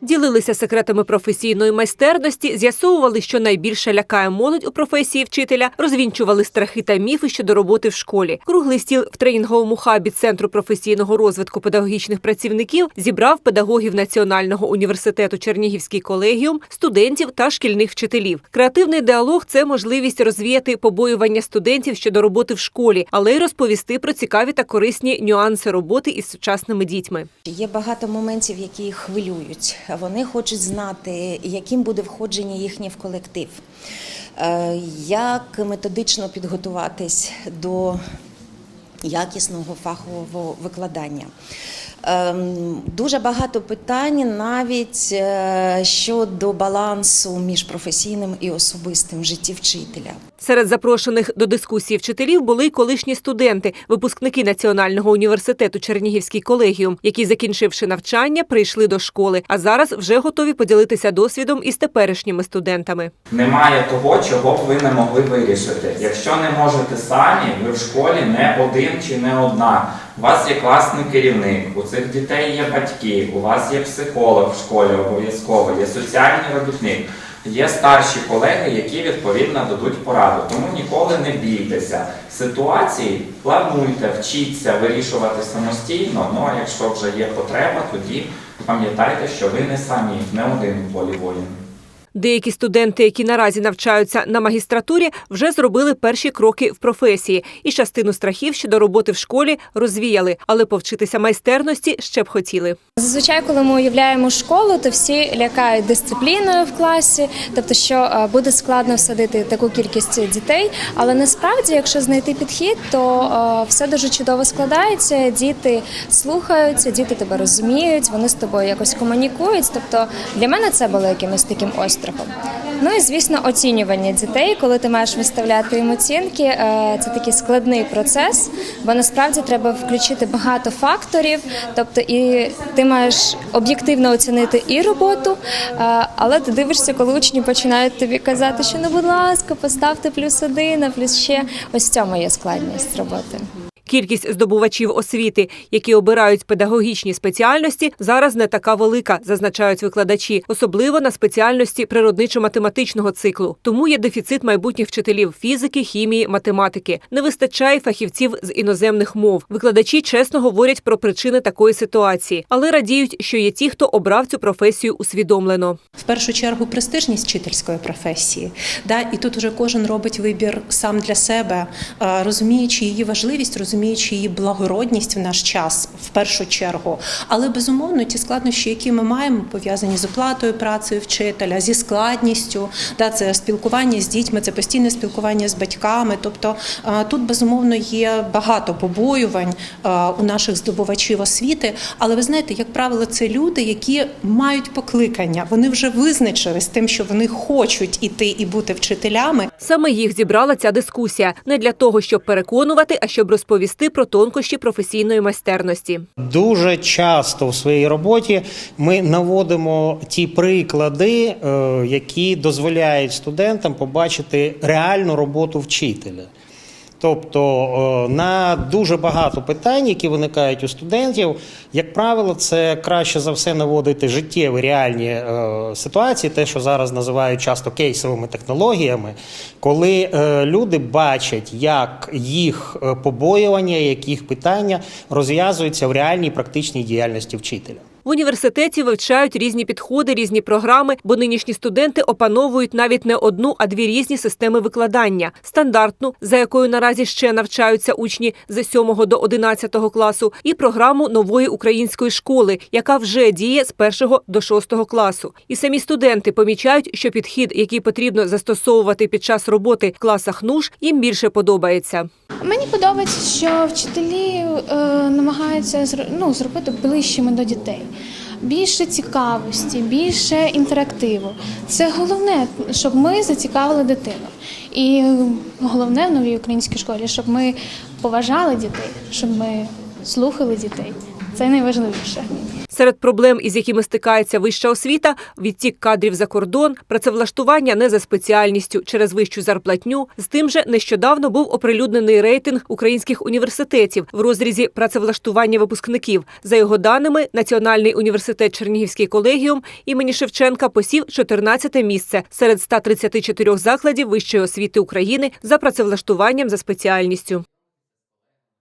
Ділилися секретами професійної майстерності, з'ясовували, що найбільше лякає молодь у професії вчителя, розвінчували страхи та міфи щодо роботи в школі. Круглий стіл в тренінговому хабі Центру професійного розвитку педагогічних працівників зібрав педагогів Національного університету Чернігівський колегіум, студентів та шкільних вчителів. Креативний діалог це можливість розвіяти побоювання студентів щодо роботи в школі, але й розповісти про цікаві та корисні нюанси роботи із сучасними дітьми. Є багато моментів, які їх Вони хочуть знати, яким буде входження їхнє в колектив, Е, як методично підготуватись до якісного фахового викладання. Ем, Дуже багато питань навіть е, щодо балансу між професійним і особистим в житті вчителя. Серед запрошених до дискусії вчителів були й колишні студенти, випускники Національного університету Чернігівський колегіум, які, закінчивши навчання, прийшли до школи, а зараз вже готові поділитися досвідом із теперішніми студентами. Немає того, чого б ви не могли вирішити. Якщо не можете самі, ви в школі не один чи не одна. У вас є класний керівник, у цих дітей є батьки, у вас є психолог в школі обов'язково, є соціальний робітник, є старші колеги, які відповідно дадуть пораду. Тому ніколи не бійтеся. Ситуації плануйте, вчіться вирішувати самостійно. Ну а якщо вже є потреба, тоді пам'ятайте, що ви не самі, не один у полі воїн. Деякі студенти, які наразі навчаються на магістратурі, вже зробили перші кроки в професії і частину страхів щодо роботи в школі розвіяли, але повчитися майстерності ще б хотіли. Зазвичай, коли ми уявляємо школу, то всі лякають дисципліною в класі, тобто, що е, буде складно всадити таку кількість дітей. Але насправді, якщо знайти підхід, то е, все дуже чудово складається. Діти слухаються, діти тебе розуміють, вони з тобою якось комунікують. Тобто для мене це було якимось таким острахом. Ну і звісно, оцінювання дітей, коли ти маєш виставляти їм оцінки, е, це такий складний процес, бо насправді треба включити багато факторів. Тобто, і ти маєш об'єктивно оцінити і роботу, е, але ти дивишся, коли учні починають тобі казати, що ну, будь ласка, поставте плюс один, а плюс ще ось в цьому є складність роботи. Кількість здобувачів освіти, які обирають педагогічні спеціальності, зараз не така велика, зазначають викладачі, особливо на спеціальності природничо-математичного циклу. Тому є дефіцит майбутніх вчителів фізики, хімії, математики. Не вистачає фахівців з іноземних мов. Викладачі чесно говорять про причини такої ситуації, але радіють, що є ті, хто обрав цю професію усвідомлено. В першу чергу престижність вчительської професії. Да? І тут вже кожен робить вибір сам для себе, розуміючи її важливість, розуміючи її благородність в наш час в першу чергу. Але безумовно ті складнощі, які ми маємо, пов'язані з оплатою працею вчителя, зі складністю, да, це спілкування з дітьми, це постійне спілкування з батьками. Тобто е, тут безумовно є багато побоювань е, у наших здобувачів освіти. Але ви знаєте, як правило, це люди, які мають покликання. Вони вже визначили з тим, що вони хочуть іти і бути вчителями. Саме їх зібрала ця дискусія не для того, щоб переконувати, а щоб розповісти про тонкощі професійної майстерності. Дуже часто в своїй роботі ми наводимо ті приклади, е, які дозволяють студентам побачити реальну роботу вчителя. Тобто е, на дуже багато питань, які виникають у студентів, як правило, це краще за все наводити життєві реальні е, ситуації, те, що зараз називають часто кейсовими технологіями, коли е, люди бачать, як їх побоювання, як їх питання розв'язуються в реальній практичній діяльності вчителя. В університеті вивчають різні підходи, різні програми, бо нинішні студенти опановують навіть не одну, а дві різні системи викладання: стандартну, за якою наразі ще навчаються учні з 7 до 11 класу, і програму нової української школи, яка вже діє з 1 до 6 класу. І самі студенти помічають, що підхід, який потрібно застосовувати під час роботи в класах НУШ, їм більше подобається. Мені подобається, що вчителі е, намагаються ну, зробити ближчими до дітей. Більше цікавості, більше інтерактиву. Це головне, щоб ми зацікавили дитину. І головне в новій українській школі, щоб ми поважали дітей, щоб ми слухали дітей. Це найважливіше. Серед проблем, із якими стикається вища освіта, відтік кадрів за кордон, працевлаштування не за спеціальністю через вищу зарплатню. З тим же нещодавно був оприлюднений рейтинг українських університетів в розрізі працевлаштування випускників. За його даними, Національний університет Чернігівський колегіум імені Шевченка посів 14 місце серед 134 закладів вищої освіти України за працевлаштуванням за спеціальністю.